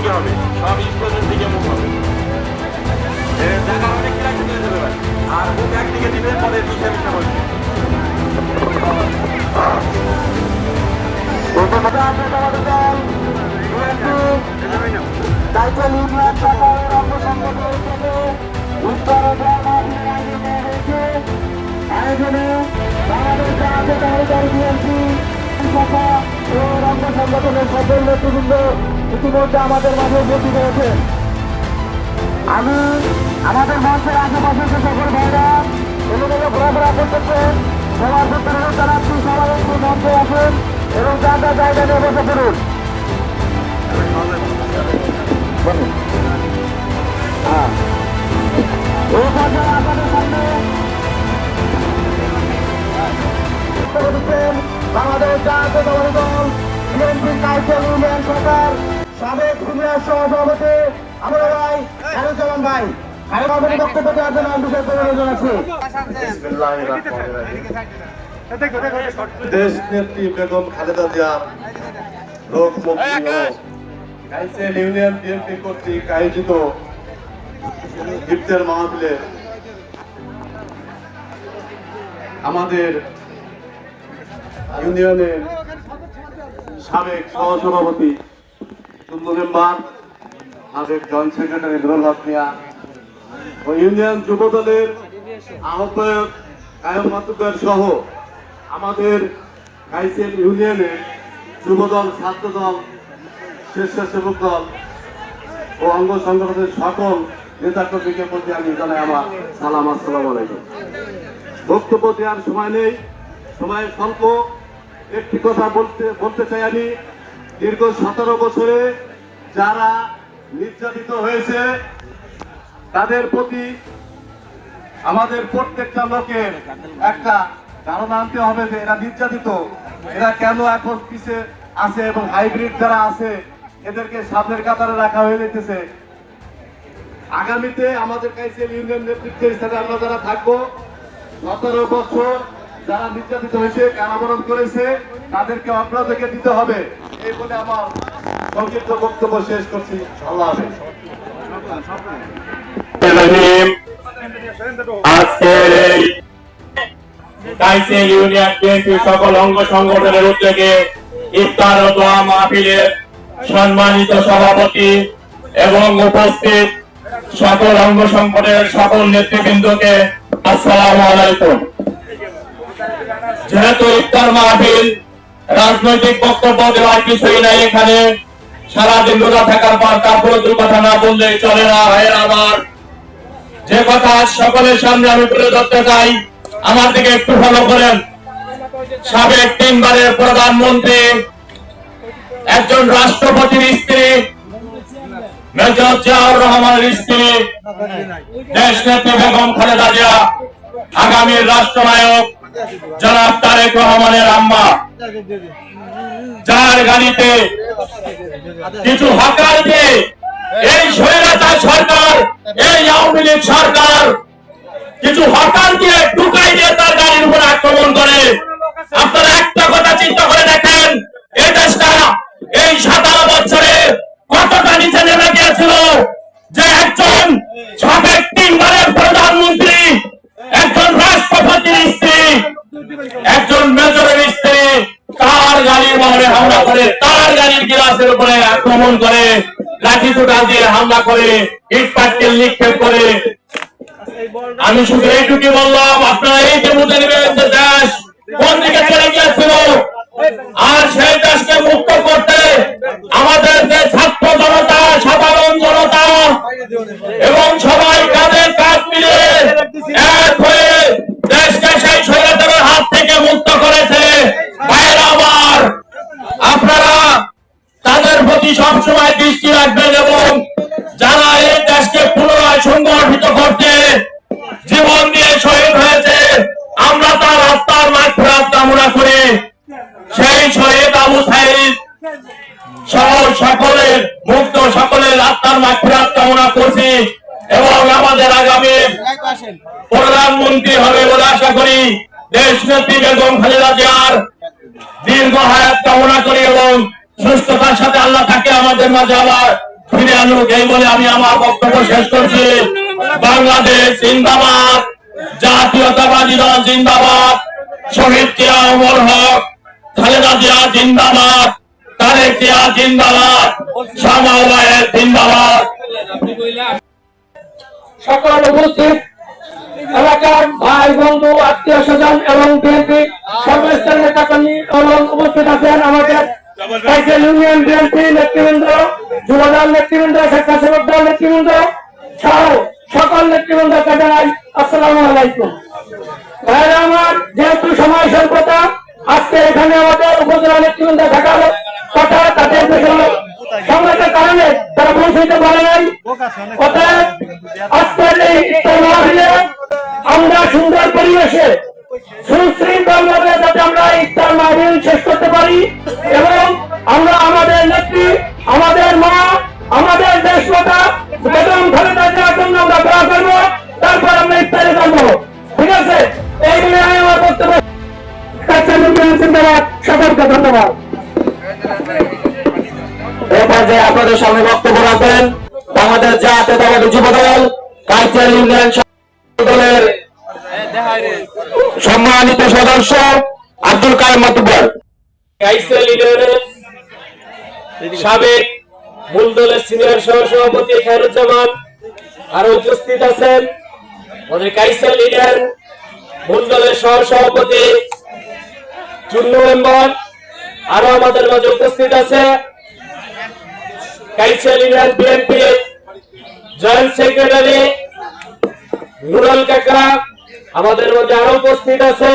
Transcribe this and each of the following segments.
একদিকে হবে। সব স্টেজের দিকে মুখ হবে। জায়গা অনেক কিরা কিনে দেবে ভাই আর মুখ একদিকে দিবে, পরে মিশে মিশে বলছে আয়োজনে বাংলাদেশ জাতীয়তাবাদী দল বিএনপি ও অঙ্গ সংগঠনের সকল নেতৃবৃন্দ ইতিমধ্যে আমাদের মাঝে উপস্থিত হয়েছেন আমি আমাদের মঞ্চের আশেপাশে যে সকল ভাইরা এলোমেলো ঘোরাফেরা করতেছেন সবার ক্ষেত্রে অনুরোধ জানাচ্ছি সবাই একটু মঞ্চে আসুন এবং যার যার জায়গা নিয়ে বসে পড়ুন। হ্যাঁ। এই পর্যায়ে আপনাদের সামনে ইউনিয়ন সরকার সাবেক সহসভাপতি ভাই ভাই বক্তব্য দেওয়ার জন্য আমি বিশেষ দেশ নেত্রী বেগম খালেদা জিয়া কাইসেল ইউনিয়ন বিএনপি কর্তৃক আয়োজিত মাহফিলে আমাদের ইউনিয়নের সাবেক সহসভাপতি যুগ্ম মেম্বার, সাবেক জয়েন্ট সেক্রেটারি নুরুল মিয়া ও ইউনিয়ন যুব দলের আহ্বায়ক কায়ম মাতুকার সহ আমাদের কাইসেল ইউনিয়নে যুবদল, ছাত্রদল, স্বেচ্ছাসেবক দল ও অঙ্গ সংগঠনের সকল নেতা কর্মীকে প্রতি আমি জানাই আমার সালাম, আসসালাম আলাইকুম। বক্তব্য দেওয়ার সময় নেই, সময় স্বল্প। একটি কথা বলতে বলতে চাই আমি। দীর্ঘ সতেরো বছরে যারা নির্যাতিত হয়েছে, তাদের প্রতি আমাদের প্রত্যেকটা লোকের একটা ধারণা আনতে হবে যে এরা নির্যাতিত। এরা কেন এখন পিছে আছে এবং হাইব্রিড যারা আছে, এদেরকে সামনের কাতারে রাখা হয়ে যেতেছে আগামীতে আমাদের কাছে ইউনিয়ন নেতৃত্বের সাথে আমরা যারা থাকব, সতেরো বছর যারা নির্যাতিত হয়েছে কারাবরণ করেছে, তাদেরকে অগ্রাধিকার দিতে হবে। এই বলে আমার সংক্ষিপ্ত বক্তব্য শেষ করছি। আল্লাহ সকল অঙ্গ ইফতার সম্মানিত সভাপতি এবং উপস্থিত সকল অঙ্গ সংগঠনের সকল নেতৃবৃন্দকে আসসালামু আলাইকুম। যেহেতু ইফতার মাহফিল, রাজনৈতিক বক্তব্য দেওয়ার কিছুই নাই এখানে। সারাদিন রোজা থাকার পর তারপরে দু কথা না বললে চলে না, ভাইয়ের আমার। যে কথা সকলের সামনে আমি তুলে ধরতে চাই, আমার দিকে একটু ফলো করেন। সাবেক তিনবারের প্রধানমন্ত্রী, একজন রাষ্ট্রপতির স্ত্রী, মেজর জিয়াউর রহমানের স্ত্রী দেশ নেত্রী বেগম খালেদা জিয়া, আগামীর রাষ্ট্রনায়ক জনাব তারেক রহমানের আম্মা। যার গাড়িতে কিছু হকারকে তার হামলা করে, তার গাড়ির গিলাসের উপরে আক্রমণ করে, লাঠি চোটাল দিয়ে হামলা করে, ইট পাটকেল নিক্ষেপ করে। আমি শুধু এইটুকু বললাম, আপনারা এই যে বুঝে নেবেন যে দেশ কোন দিকে চলে গিয়েছিল? আর সেই দেশকে মুক্ত করতে আমাদের যে ছাত্র জনতা, সাধারণ জনতা এবং সবাই কাঁধে কাঁধ মিলিয়ে এক হয়ে দেশকে সেই প্রতি সবসময় দৃষ্টি রাখবেন এবং যারা এই দেশকে পুনরায় সংগঠিত করতে জীবন দিয়ে শহীদ হয়েছে, আমরা তার আত্মার মাঠ কামনা করি সেই শহীদ আবু সাহিদ সকলের, মুক্ত সকলের আত্মার মাঠ কামনা করছি এবং আমাদের আগামী প্রধানমন্ত্রী হবে বলে আশা করি দেশ বেগম খালেদা জিয়ার দীর্ঘ হায়াত কামনা করি এবং সুস্থতার সাথে আল্লাহ তাকে আমাদের মাঝে আবার ফিরে আনুক, এই বলে আমি আমার বক্তব্য শেষ করছি। বাংলাদেশ জিন্দাবাদ, জাতীয়তাবাদী দল জিন্দাবাদ, শহীদ জিয়া অমর হক, খালেদা জিয়া জিন্দাবাদ, তারেক জিয়া জিন্দাবাদ শ্যামাবায়ের জিন্দাবাদ। সকল উপস্থিত, এলাকার ভাই, বন্ধু, আত্মীয় স্বজন এবং বিএনপি সর্বস্তরের নেতাকর্মী এবং উপস্থিত আছেন আমাদের কাইসেল ইউনিয়ন বিএনপি নেতৃবৃন্দ যুবদল নেতৃবৃন্দ স্বেচ্ছাসেবক দল নেতৃবৃন্দ সহ সকল নেতৃবৃন্দকে জানাই আসসালামু আলাইকুম। ভাইরা আমার যেহেতু সময় স্বল্পতা আজকে এখানে আমাদের উপজেলা নেতৃবৃন্দ থাকার কথা তাদের সংঘাতের কারণে তারা পৌঁছাইতে পারে নাই। ধন্যবাদ। আপনাদের সামনে বক্তব্য রাখবেন যুব দল ইউনিয়ন দলের সম্মানিত সদস্য আব্দুল কায়েম মাতুব্বর। সাবেক মূল দলের সিনিয়র সহসভাপতি খায়রুজ্জামান আরও উপস্থিত আছেন। আমাদের কাইসেল ইউনিয়ন মূল দলের সহসভাপতি চুন্নু মেম্বার। আরও আমাদের মাঝে উপস্থিত আছে। জয়েন্ট সেক্রেটারি আমাদের মধ্যে আরও উপস্থিত আছে।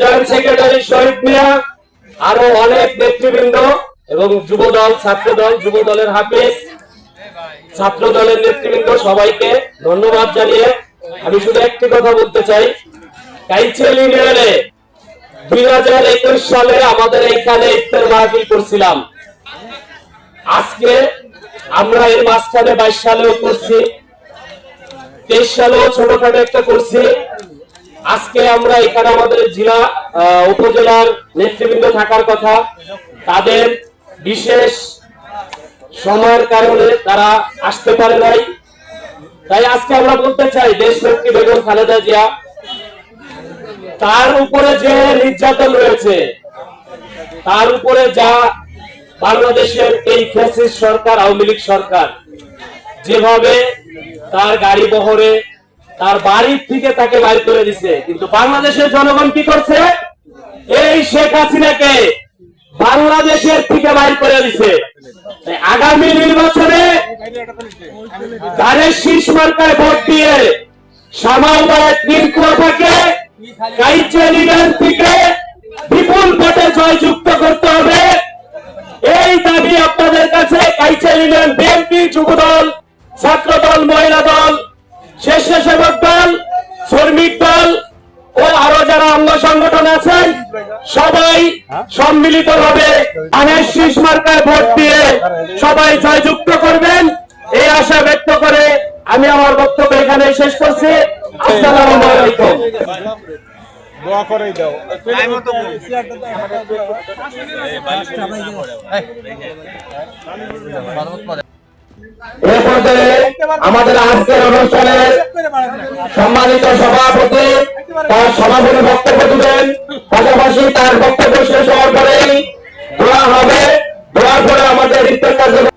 জয়েন্ট সেক্রেটারি আরও অনেক নেতৃবৃন্দ এবং যুব দল ছাত্র দল যুব দলের হাফিজ ছাত্র দলের নেতৃবৃন্দ সবাইকে ধন্যবাদ জানিয়ে আমি শুধু একটি কথা বলতে চাই। কাইসেল ইউনিয়নে দুই হাজার একুশ সালে আমাদের এখানে ইফতার মাহফিল করছিলাম। আজকে আমরা এর মাঝখানে বাইশ সালেও করছি, তেইশ সালেও ছোটখাটো একটা করছি। আজকে আমরা এখানে আমাদের জেলা উপজেলার নেতৃবৃন্দ থাকার কথা। তাদের বিশেষ সময়ের কারণে তারা আসতে পারে নাই। তাই আজকে আমরা বলতে চাই দেশ বেগম খালেদা জিয়া, তার উপরে যে নির্যাতন রয়েছে, তার উপরে যা বাংলাদেশের এই ফ্যাসিস্ট সরকার, আওয়ামী লীগ সরকার, যেভাবে তার গাড়ি বহরে, তার বাড়ির থেকে তাকে বাইর করে দিছে, কিন্তু বাংলাদেশের জনগণ কি করছে? এই শেখ হাসিনাকে বাংলাদেশের থেকে বাইর করে দিছে। আগামী নির্বাচনে ধানের শীষ মার্কায় ভোট দিয়ে ভোটে জয়যুক্ত করতে হবে। এই দাবি আপনাদের কাছে সম্মিলিত ভাবে আনের শীষ মার্কায় ভোট দিয়ে সবাই জয়যুক্ত করবেন। এই আশা ব্যক্ত করে আমি আমার বক্তব্য এখানে শেষ করছি। আসসালামু আলাইকুম। এ পর্যায়ে আমাদের আজকের অনুষ্ঠানের সম্মানিত সভাপতি তার সভাপতি বক্তব্য দিবেন। পাশাপাশি তার বক্তব্য শেষ হওয়ার পরেই দোয়া হবে। দোয়ার পরে আমাদের কার্যক্রম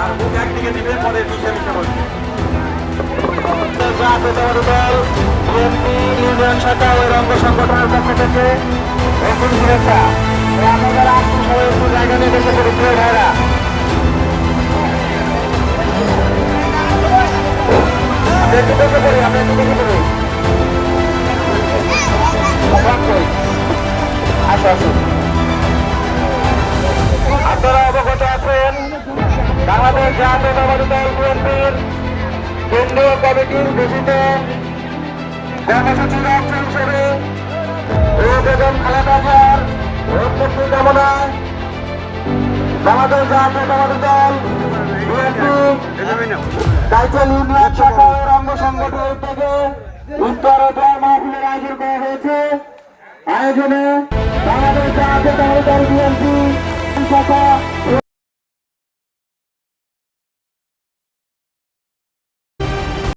আর মুখ একদিকে দিবে, পরে মিশে মিশে দল ইউনিয়ন শাখা রঙ্গ সংগঠনের পক্ষ থেকে এখন সবাই একটু জায়গা নিয়ে পড়ি প্রিয় ভাইরা আমরা একটু বসে পড়ি, আমরা আপনারা অবগত আছেন বাংলাদেশ জাতীয়তাবাদী দল বিএনপির কেন্দ্রীয় কমিটির ঘোষিত কর্মসূচির অংশ হিসেবে ও বেগম খালেদা জিয়ার মুক্তি কামনায় বাংলাদেশ জাতীয়তাবাদী দল বিএনপি টাইটেল ইউনিয়ন শাখা ও রঙ্গ সংগঠনের উদ্যোগে উত্তর জয় মাহফিলের আয়োজন করা হয়েছে। আয়োজনে বাংলাদেশ জাতীয়তাবাদী দল বিএনপি শাখা